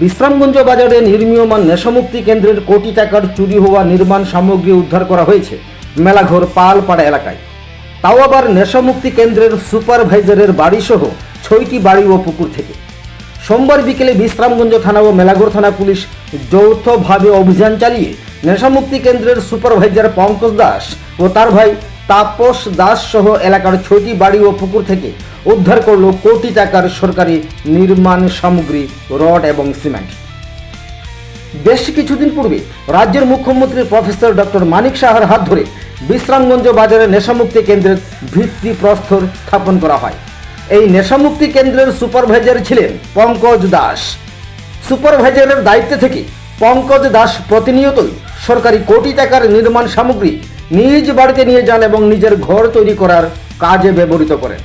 বিশ্রামগঞ্জ বাজারে নির্মীয়মান নেশামুক্তি কেন্দ্রের কোটি টাকার চুরি হওয়া নির্মাণ সামগ্রী উদ্ধার করা হয়েছে মেলাঘর পালপাড়া এলাকায়। তাও আবার নেশামুক্তি কেন্দ্রের সুপারভাইজারের বাড়িসহ ছয়টি বাড়ি ও পুকুর থেকে। সোমবার বিকেলে বিশ্রামগঞ্জ থানা ও মেলাঘর থানা পুলিশ যৌথভাবে অভিযান চালিয়ে নেশামুক্তি কেন্দ্রের সুপারভাইজার পঙ্কজ দাস ও তার ভাই তাপস দাস সহ এলাকার ছয়টি বাড়ি ও পুকুর থেকে উদ্ধার করল কোটি টাকার সরকারি নির্মাণ সামগ্রী, রড এবং সিমেন্ট। বেশ কিছুদিন পূর্বে রাজ্যের মুখ্যমন্ত্রী প্রফেসর ডক্টর মানিক সাহার হাত ধরে বিশ্রামগঞ্জ বাজারে নেশামুক্তি কেন্দ্রের ভিত্তি প্রস্তর স্থাপন করা হয়। এই নেশামুক্তি কেন্দ্রের সুপারভাইজার ছিলেন পঙ্কজ দাস। সুপারভাইজারের দায়িত্বে থেকে পঙ্কজ দাস প্রতিনিয়তই সরকারি কোটি টাকার নির্মাণ সামগ্রী নিজ বাড়িতে নিয়ে যান এবং নিজের ঘর তৈরি করার কাজে ব্যবহৃত করেন।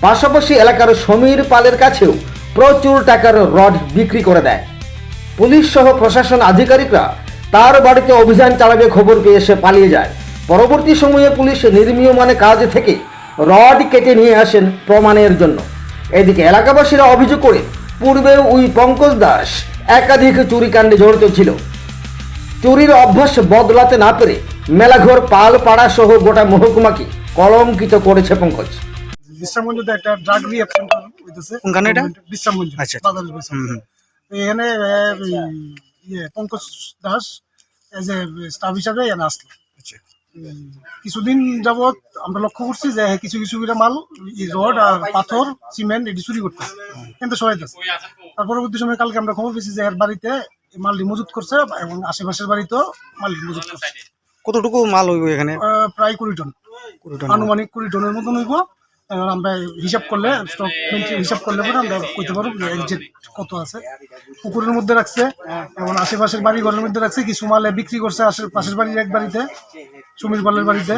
পাশাপাশি এলাকার সমীর পালের কাছেও প্রচুর টাকার রড বিক্রি করে দেয়। পুলিশ সহ প্রশাসন আধিকারিকরা তার বাড়িতে অভিযান চালাবে খবর পেয়ে সে পালিয়ে যায়। পরবর্তী সময়ে পুলিশ নির্মীয়মানে কাজ থেকে রড কেটে নিয়ে আসেন প্রমাণের জন্য। এদিকে এলাকাবাসীরা অভিযোগ করে পূর্বে ওই পঙ্কজ দাস একাধিক চুরিকাণ্ডে জড়িত ছিল। চুরির অভ্যাস বদলাতে না পেরে মেলাঘর, পালপাড়া সহ গোটা মহকুমাকে কলঙ্কিত করেছে পঙ্কজ। বিশ্রামগঞ্জতে একটা ড্রাগ রিহ্যাব সেন্টার হইতেছে কোনখানে এটা? বিশ্রামগঞ্জ আচ্ছা। বাজারের পেছনে। তো এখানে ইয়ে Pankaj Das as a staff হিসাবে এখানে আসলো আচ্ছা। কিছুদিন যাবত আমরা লক্ষ্য করছি যে কিছু কিছু মাল রড আর পাথর সিমেন্ট এটি চুরি করতে কিন্তু সহায়তা তার পরবর্তী সময় কালকে আমরা খবর পেয়েছি যে এর বাড়িতে মালটি মজুত করছে এবং আশেপাশের বাড়িতেও মালটি মজুত করছে কতটুকু মাল হইব এখানে প্রায় কুড়ি টন কুড়ি টন। আনুমানিক কুড়ি টনের মতন হইব এবার আমরা হিসাব করলে স্টক হিসাব করলে পরে আমরা কইতে পারব এক্সাক্ট কত আছে। পুকুরের মধ্যে রাখছে এবং আশেপাশের বাড়ি ঘরের মধ্যে রাখছে কিছু মালে বিক্রি করছে আশেপাশের বাড়ির এক বাড়িতে সমীর পালের বাড়িতে।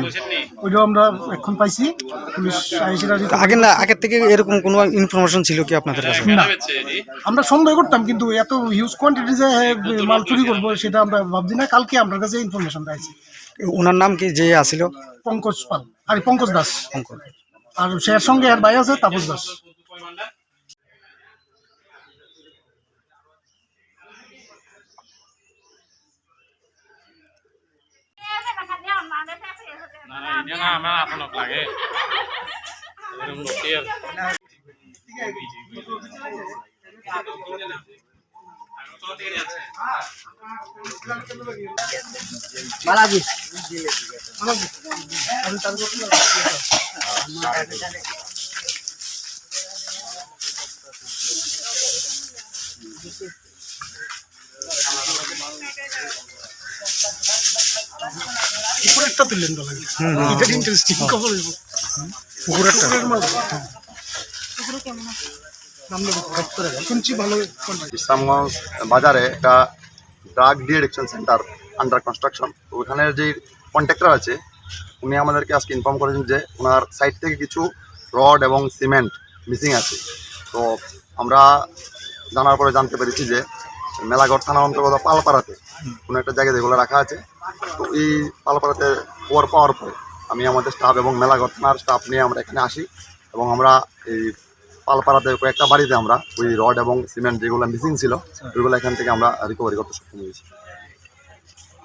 ওইটাও আমরা এখন পাইছি। পুলিশ আগে না আগের থেকে এরকম কোনো ইনফরমেশন ছিল কি আপনাদের কাছে? না। আমরা সন্দেহ করতাম কিন্তু এত হিউজ কোয়ান্টিটি যে হ্যাঁ, মাল চুরি করব সেটা আমরা ভাবছি না। কালকে আপনার কাছে ইনফরমেশন পাইছি। ওনার নাম কি যে আসিল? পঙ্কজ পাল। আর পঙ্কজ দাস। পঙ্কজ। আর সে সঙ্গে আর ভাই আছে তাপস দাস। না এটা পুকুরেরটা তুললেন তো লাগে এটা ইন্টারেস্টিং খবর হইব। পুকুরেরটা ইসলামগঞ্জ বাজারে একটা drug deaddiction centre under construction তো ওখানের যে কন্ট্রাক্টর আছে উনি আমাদেরকে আজকে ইনফর্ম করেছেন যে ওনার সাইড থেকে কিছু রড এবং সিমেন্ট মিসিং আছে। তো আমরা জানার পরে জানতে পেরেছি যে মেলাগড় থানার অন্তর্গত পালপাড়াতে কোনো একটা জায়গায় যেগুলো রাখা আছে। তো এই পালপাড়াতে খবর পাওয়ার পরে আমি আমাদের স্টাফ এবং মেলাগড় থানার স্টাফ নিয়ে আমরা এখানে আসি এবং আমরা এই পালপাড়াতে কয়েকটা বাড়িতে আমরা ওই রড এবং সিমেন্ট যেগুলো মিসিং ছিল ওইগুলো এখান থেকে আমরা রিকভারি করতে সক্ষম হয়েছি।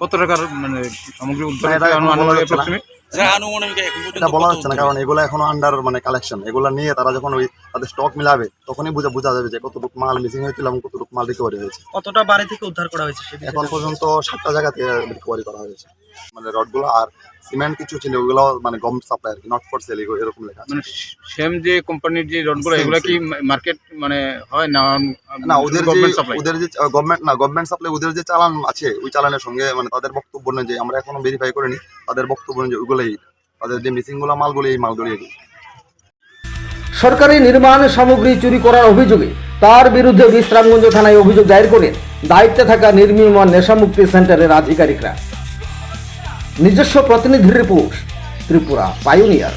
কত টাকার মানে সামগ্রী উদ্ধার না, এটা বলা যাচ্ছে না। approximate? এটা বলা যাচ্ছে না কারণ এগুলো এখনও আন্ডার মানে কালেকশন এগুলো নিয়ে তারা যখন ওই তাদের স্টক মিলাবে তখনই বোঝা বোঝা যাবে যে কতটুকু মাল মিসিং হয়েছিল এবং কতটুকু মাল রিকভারি হয়েছে। কতটা বাড়ি থেকে উদ্ধার করা হয়েছে এখন পর্যন্ত সাতটা জায়গাতে রিকভারি করা হয়েছে। মানে রডগুলো আর সিমেন্ট কিছু ছিল ওগুলো মানে গভর্নমেন্ট সাপ্লাই আর কি নট ফর সেল এরকম লেখা আছে। মানে সেম যে কোম্পানির যে রডগুলো এগুলো কি মার্কেট মানে হয় না না ওদের যে গভর্নমেন্ট ওদের যে গভর্নমেন্ট না গভর্নমেন্ট সাপ্লাই ওদের যে চালান আছে ওই চালানের সঙ্গে মানে তাদের বক্তব্য অনুযায়ী আমরা এখনও ভেরিফাই করিনি। তাদের বক্তব্য অনুযায়ী ওইগুলোই তাদের যে মিসিংগুলো মালগুলো এই মালগুলি সরকারি নির্মাণ সামগ্রী চুরি করার অভিযোগে তার বিরুদ্ধে বিশ্রামগঞ্জ থানায় অভিযোগ দায়ের করেন দায়িত্বে থাকা নির্মীয়মান নেশামুক্তি সেন্টারের আধিকারিকরা। নিজস্ব প্রতিনিধি রিপোর্ট, ত্রিপুরা পাইওনিয়ার